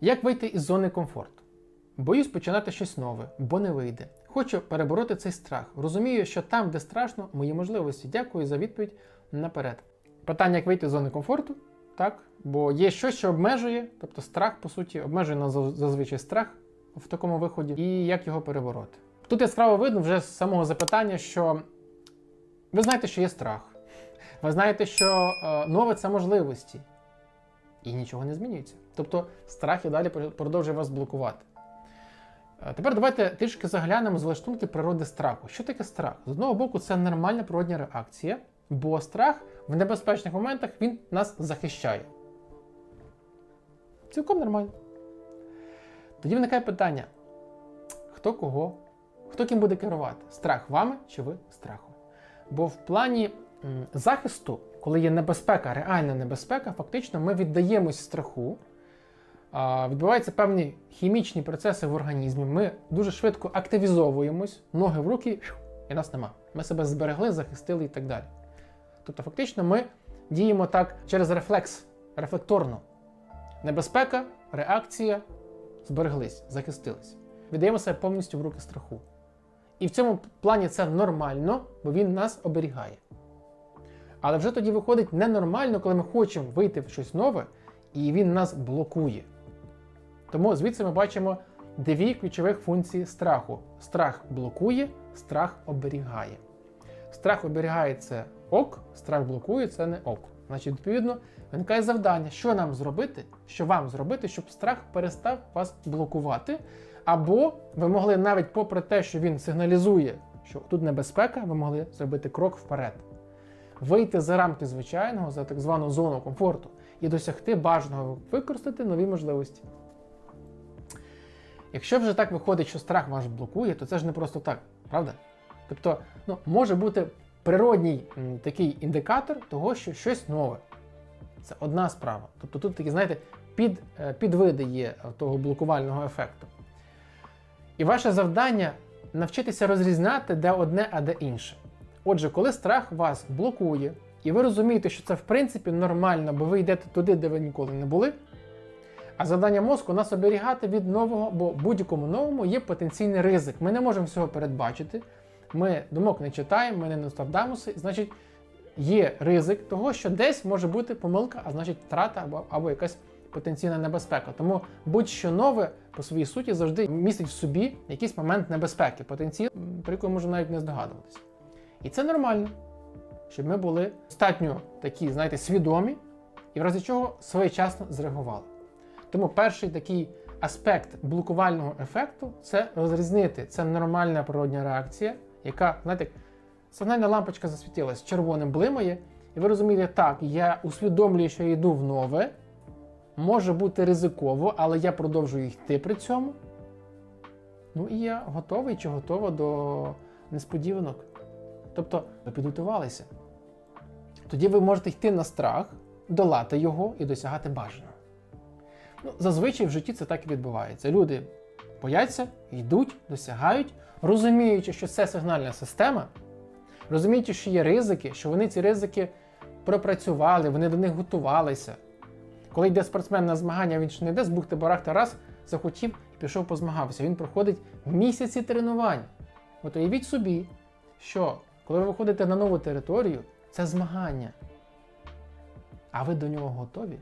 Як вийти із зони комфорту? Боюсь починати щось нове, бо не вийде. Хочу перебороти цей страх. Розумію, що там, де страшно, мої можливості. Дякую за відповідь наперед. Питання, як вийти з зони комфорту, так? Бо є щось, що обмежує, тобто страх, по суті, обмежує нас зазвичай страх в такому виході, і як його перебороти. Тут яскраво видно вже з самого запитання, що ви знаєте, що є страх. Ви знаєте, що е, нове це можливості. І нічого не змінюється. Тобто страх і далі продовжує вас блокувати. Е, Тепер давайте трішки заглянемо з лаштунки природи страху. Що таке страх? З одного боку, це нормальна природня реакція, бо страх в небезпечних моментах він нас захищає. Цілком нормально. Тоді виникає питання: хто кого, хто ким буде керувати? Страх вами чи ви страхом? Бо в плані захисту, коли є небезпека, реальна небезпека, фактично ми віддаємось страху. Відбуваються певні хімічні процеси в організмі. Ми дуже швидко активізовуємось, ноги в руки, і нас нема. Ми себе зберегли, захистили і так далі. Тобто, фактично, ми діємо так через рефлекс, рефлекторно. Небезпека, реакція, збереглись, захистились. Віддаємо себе повністю в руки страху. І в цьому плані це нормально, бо він нас оберігає. Але вже тоді виходить ненормально, коли ми хочемо вийти в щось нове, і він нас блокує. Тому звідси ми бачимо дві ключових функції страху: страх блокує, страх оберігає. Страх оберігає це ок, страх блокує це не ок. Значить, відповідно, виникає завдання, що нам зробити, що вам зробити, щоб страх перестав вас блокувати. Або ви могли навіть попри те, що він сигналізує, що тут небезпека, ви могли зробити крок вперед. Вийти за рамки звичайного, за так звану зону комфорту і досягти бажаного використати нові можливості. Якщо вже так виходить, що страх ваш блокує, то це ж не просто так, правда? Тобто, ну, може бути природній м, такий індикатор того, що щось нове. Це одна справа. Тобто тут такі, знаєте, під, е, підвиди є е, того блокувального ефекту. І ваше завдання навчитися розрізняти, де одне, а де інше. Отже, коли страх вас блокує, і ви розумієте, що це в принципі нормально, бо ви йдете туди, де ви ніколи не були. А завдання мозку нас оберігати від нового, бо будь-якому новому є потенційний ризик. Ми не можемо всього передбачити. Ми думок не читаємо, ми не Нострадамуси, значить, є ризик того, що десь може бути помилка, а значить втрата або, або якась потенційна небезпека. Тому будь-що нове по своїй суті завжди містить в собі якийсь момент небезпеки, потенційно, про який можна навіть не здогадуватися. І це нормально, щоб ми були достатньо такі, знаєте, свідомі і в разі чого своєчасно зреагували. Тому перший такий аспект блокувального ефекту це розрізнити. Це нормальна природня реакція, яка, знаєте, сигнальна лампочка засвітилась, червоним блимає, і ви розумієте, так, я усвідомлюю, що я йду в нове, може бути ризиково, але я продовжую йти при цьому. Ну і я готовий чи готова до несподіванок. Тобто ви підготувалися. Тоді ви можете йти на страх, долати його і досягати бажаного. Ну, зазвичай в житті це так і відбувається. Люди бояться, йдуть, досягають, розуміючи, що це сигнальна система, розуміючи, що є ризики, що вони ці ризики пропрацювали, вони до них готувалися. Коли йде спортсмен на змагання, він ж не йде з бухти барахти раз, захотів і пішов позмагався. Він проходить місяці тренувань. От уявіть собі, що коли ви виходите на нову територію, це змагання. А ви до нього готові?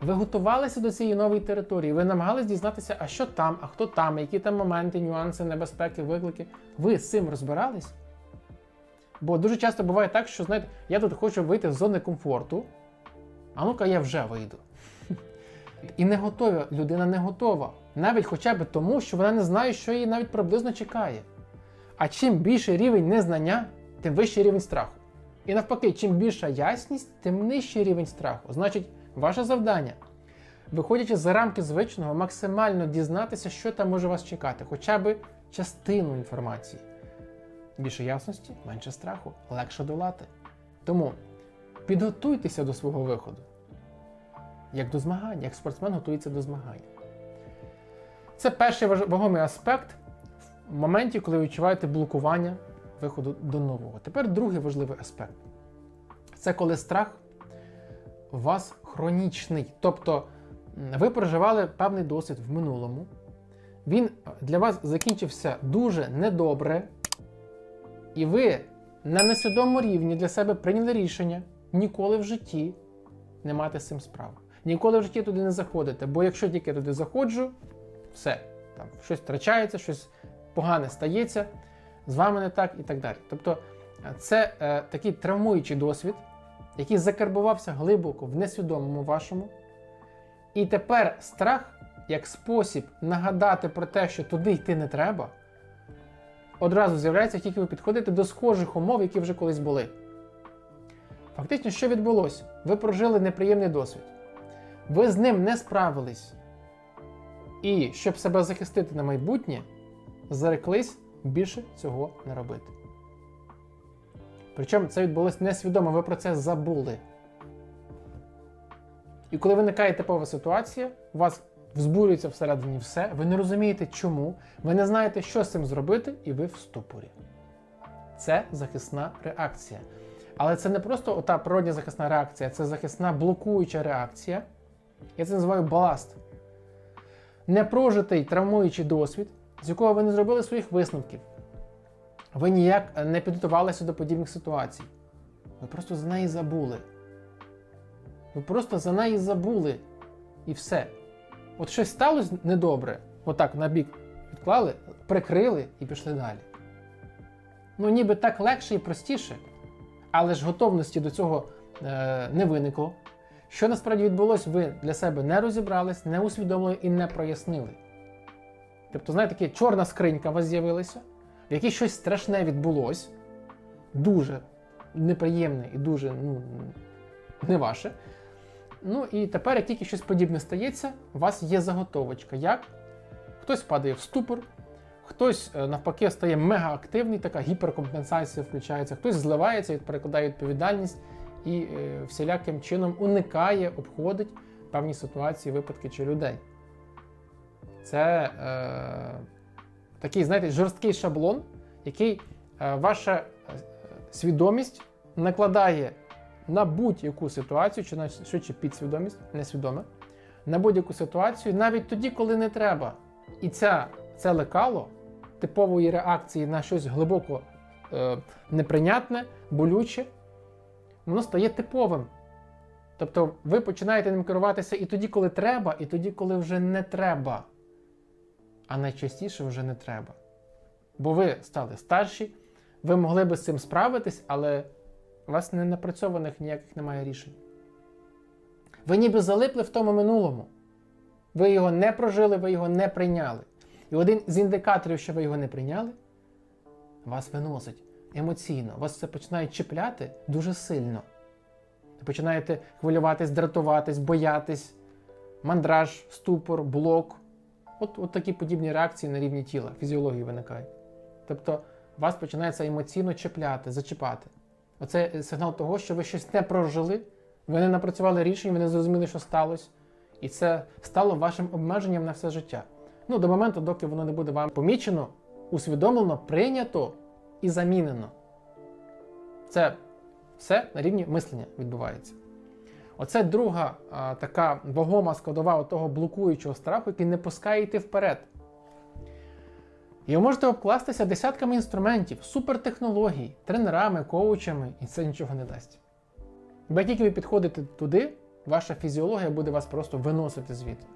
Ви готувалися до цієї нової території, ви намагались дізнатися, а що там, а хто там, які там моменти, нюанси, небезпеки, виклики. Ви з цим розбирались? Бо дуже часто буває так, що знаєте, я тут хочу вийти з зони комфорту, а ну-ка я вже вийду. І не готова, людина не готова. Навіть хоча б тому, що вона не знає, що її навіть приблизно чекає. А чим більший рівень незнання, тим вищий рівень страху. І навпаки, чим більша ясність, тим нижчий рівень страху. Значить, ваше завдання, виходячи за рамки звичного, максимально дізнатися, що там може вас чекати, хоча б частину інформації. Більше ясності, менше страху, легше долати. Тому підготуйтеся до свого виходу. Як до змагань, як спортсмен готується до змагань. Це перший вагомий аспект в моменті, коли ви відчуваєте блокування виходу до нового. Тепер другий важливий аспект це коли страх у вас хронічний. Тобто ви проживали певний досвід в минулому. Він для вас закінчився дуже недобре, і ви на несвідомому рівні для себе прийняли рішення ніколи в житті не мати з цим справи. Ніколи в житті туди не заходити, бо якщо тільки туди заходжу, все, там щось втрачається, щось погане стається, з вами не так і так далі. Тобто е, це е, такий травмуючий досвід, який закарбувався глибоко в несвідомому вашому. І тепер страх як спосіб нагадати про те, що туди йти не треба, одразу з'являється, тільки ви підходите до схожих умов, які вже колись були. Фактично, що відбулося? Ви прожили неприємний досвід. Ви з ним не справились. І щоб себе захистити на майбутнє, зареклись більше цього не робити. Причому це відбулося несвідомо, ви про це забули. І коли виникає типова ситуація, у вас взбурюється всередині все, ви не розумієте чому, ви не знаєте, що з цим зробити, і ви в ступорі. Це захисна реакція. Але це не просто ота природня захисна реакція, це захисна блокуюча реакція. Я це називаю баласт. Непрожитий травмуючий досвід, з якого ви не зробили своїх висновків. Ви ніяк не підготувалися до подібних ситуацій. Ви просто за неї забули. Ви просто за неї забули. І все. От щось сталося недобре, отак на бік відклали, прикрили і пішли далі. Ну, ніби так легше і простіше, але ж готовності до цього е, не виникло. Що насправді відбулося, ви для себе не розібрались, не усвідомили і не прояснили. Тобто, знаєте, така чорна скринька у вас з'явилася, в якій щось страшне відбулося, дуже неприємне і дуже ну, не ваше. Ну і тепер, як тільки щось подібне стається, у вас є заготовочка. Як? Хтось падає в ступор, хтось е, навпаки стає мегаактивний, така гіперкомпенсація включається, хтось зливається, перекладає відповідальність і е, всіляким чином уникає, обходить певні ситуації, випадки чи людей. Це е, такий, знаєте, жорсткий шаблон, який е, ваша е, свідомість накладає на будь-яку ситуацію, чи на швидше підсвідомість, несвідоме, на будь-яку ситуацію, навіть тоді, коли не треба. І ця, це лекало типової реакції на щось глибоко е, неприйнятне, болюче, воно стає типовим. Тобто ви починаєте ним керуватися і тоді, коли треба, і тоді, коли вже не треба. А найчастіше вже не треба. Бо ви стали старші, ви могли би з цим справитись, але у вас не напрацьованих ніяких немає рішень. Ви ніби залипли в тому минулому. Ви його не прожили, ви його не прийняли. І один з індикаторів, що ви його не прийняли, вас виносить емоційно. Вас це починає чіпляти дуже сильно. Ви починаєте хвилюватись, дратуватись, боятись, мандраж, ступор, блок. От, от такі подібні реакції на рівні тіла, фізіології виникають. Тобто вас починається емоційно чіпляти, зачіпати. Оце сигнал того, що ви щось не прожили, ви не напрацювали рішень, ви не зрозуміли, що сталося. І це стало вашим обмеженням на все життя. Ну, до моменту, доки воно не буде вам помічено, усвідомлено, прийнято і замінено. Це все на рівні мислення відбувається. Оце друга а, така вагома складова того блокуючого страху, який не пускає йти вперед. І ви можете обкластися десятками інструментів, супертехнологій, тренерами, коучами, і це нічого не дасть. Бо як тільки ви підходите туди, ваша фізіологія буде вас просто виносити звідти.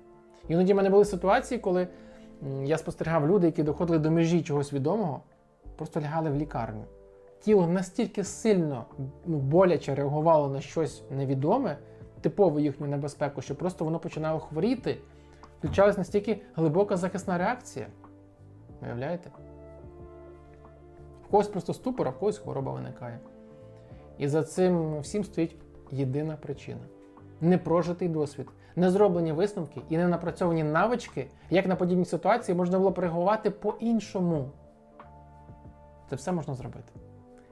Іноді в мене були ситуації, коли я спостерігав люди, які доходили до межі чогось відомого, просто лягали в лікарню. Тіло настільки сильно ну, боляче реагувало на щось невідоме, типову їхню небезпеку, що просто воно починало хворіти, включалась настільки глибока захисна реакція. Виявляєте? В когось просто ступор, а в когось хвороба виникає. І за цим всім стоїть єдина причина: непрожитий досвід, не зроблені висновки і не напрацьовані навички, як на подібні ситуації можна було реагувати по-іншому. Це все можна зробити.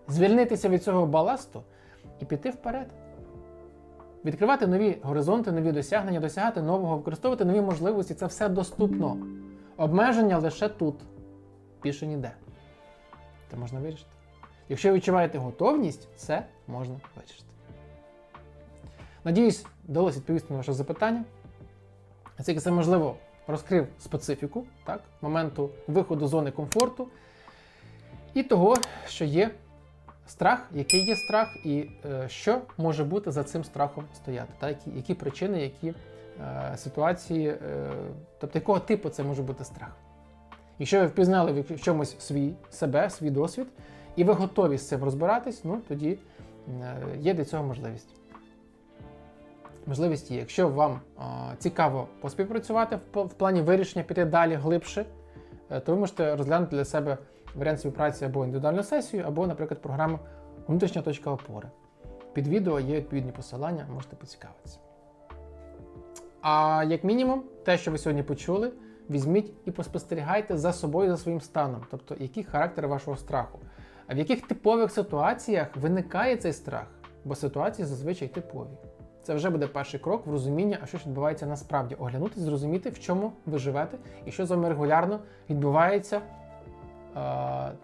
Звільнитися від цього баласту і піти вперед. Відкривати нові горизонти, нові досягнення, досягати нового, використовувати нові можливості це все доступно. Обмеження лише тут, більше ніде. Це можна вирішити. Якщо ви відчуваєте готовність, це можна вирішити. Надіюсь, вдалося відповісти на ваше запитання. Наскільки це можливо, розкрив специфіку так, моменту виходу з зони комфорту і того, що є страх, який є страх, і е, що може бути за цим страхом стояти, так, які, які причини, які е, ситуації, е, тобто якого типу це може бути страх. Якщо ви впізнали в чомусь свій себе, свій досвід, і ви готові з цим розбиратись, ну тоді е, є для цього можливість. Можливість є. Якщо вам цікаво поспівпрацювати в, в плані вирішення, піти далі глибше, е, то ви можете розглянути для себе варіант співпраці або індивідуальну сесію, або, наприклад, програму Внутрішня точка опори. Під відео є відповідні посилання, можете поцікавитися. А як мінімум, те, що ви сьогодні почули, візьміть і поспостерігайте за собою, за своїм станом, тобто який характер вашого страху. А в яких типових ситуаціях виникає цей страх? Бо ситуації зазвичай типові. Це вже буде перший крок в розумінні, а що ж відбувається насправді, оглянутися, зрозуміти, в чому ви живете і що з вами регулярно відбувається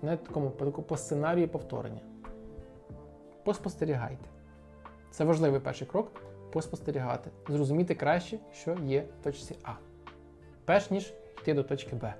на такому по, сценарію повторення. Поспостерігайте. Це важливий перший крок поспостерігати, зрозуміти краще, що є в точці А, перш ніж йти до точки Б.